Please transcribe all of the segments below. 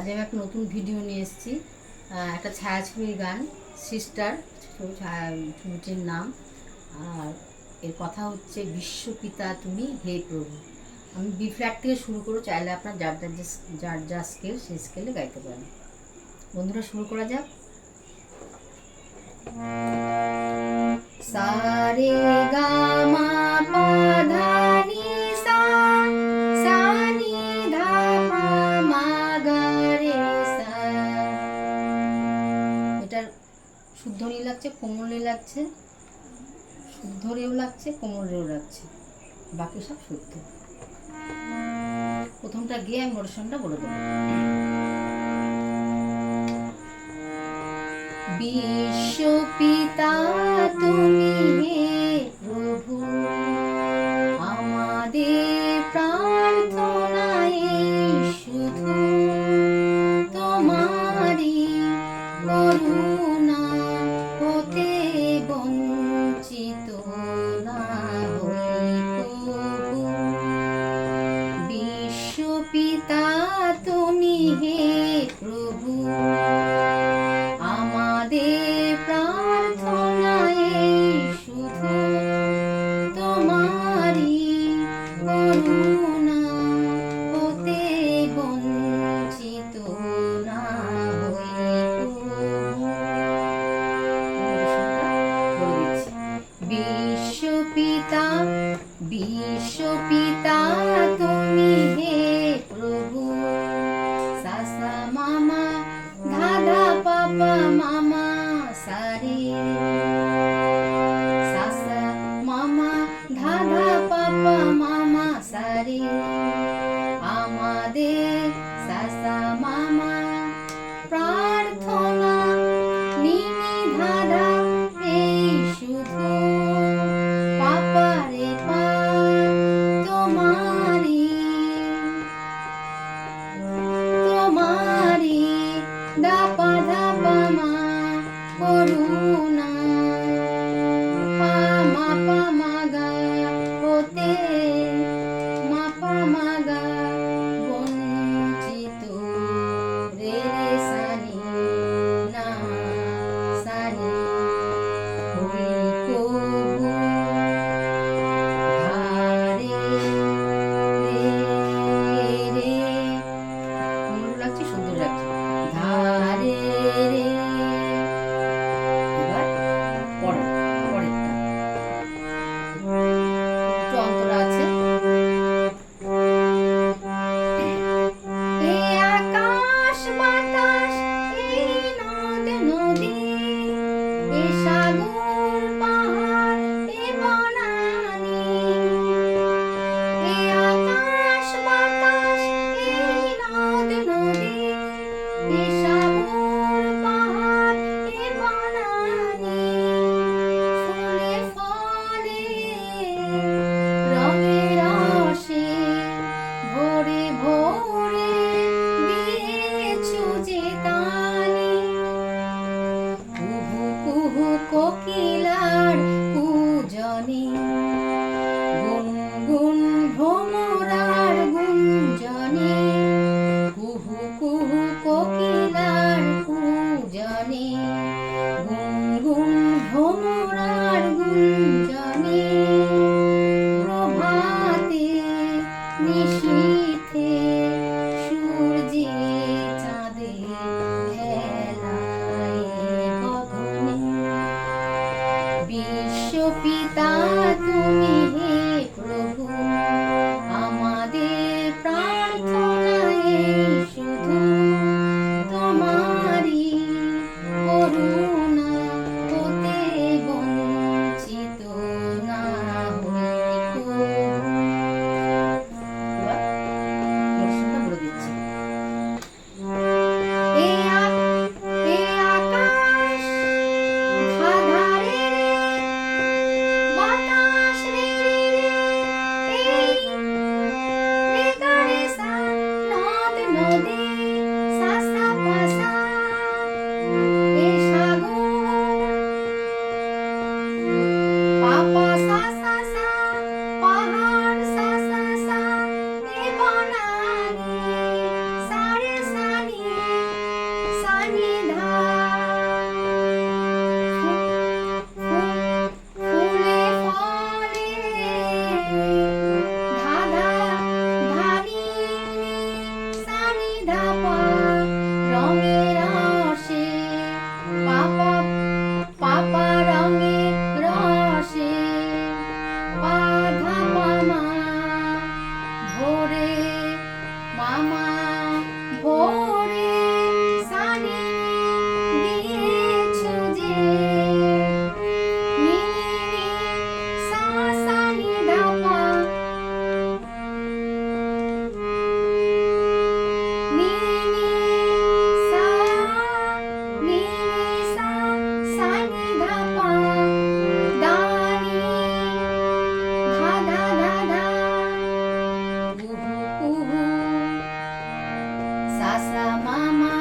আজ আমি একটা নতুন ভিডিও নিয়ে এসেছি। একটা ছায়াছবির গান সিস্টার ছবিটির নাম। আর এর কথা হচ্ছে, বিশ্বপিতা তুমি, হে প্রভু। আমি বি ফ্ল্যাট থেকে শুরু করে চাইলে আপনার যার যার যে যার যা স্কেল সেই স্কেলে গাইতে পারেন। বন্ধুরা, শুরু করা যাক। সারে বাকি সব শুদ্ধ প্রথমটা গিয়ে আমি মোটেশনটা বলে দেবো। বিশ্বপিতা তুমি বিশ্বপিতা তুমি হে প্রভু। সাসা মামা, ধাধা পাপা মামা সারে। সাসা মামা, ধাধা পাপা মামা সারে। আমাদের সাসা মামা করুণা Spartan. Sasa mama.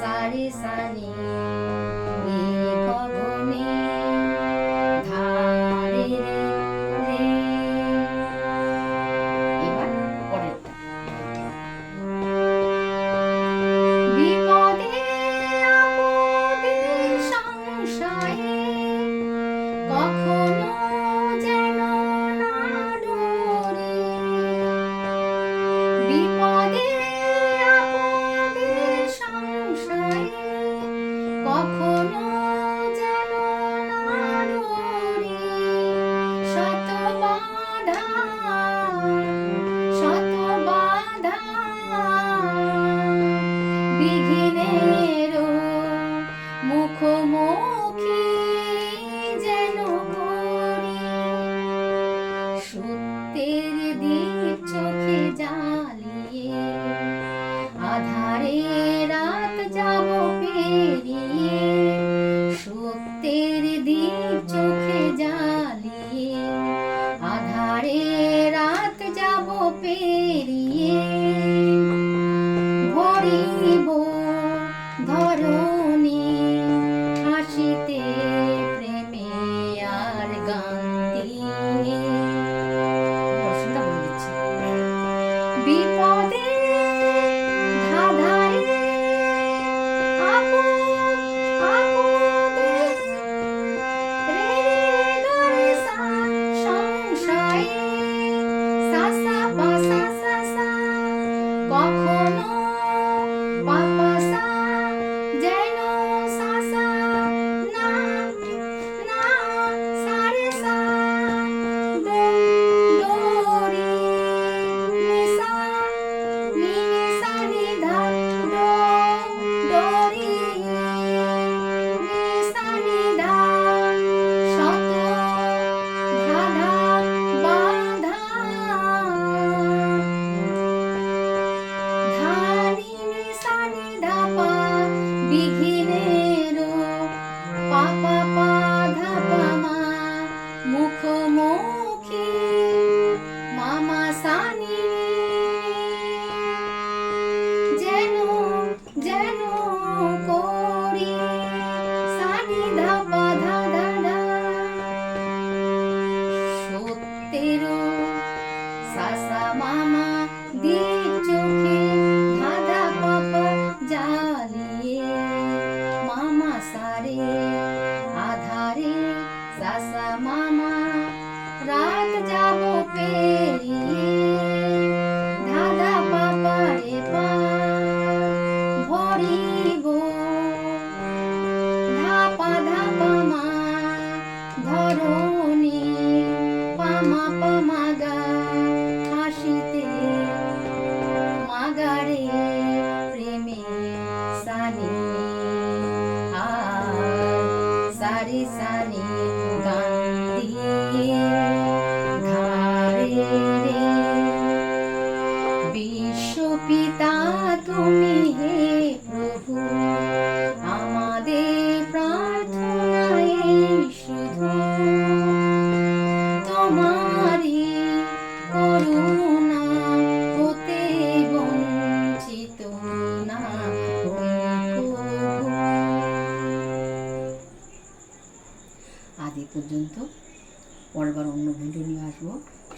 saris, saris. Radha Sunny গান দিয়ে বিশ্বপিতা তুমি হে আমাদের শুধু তোমার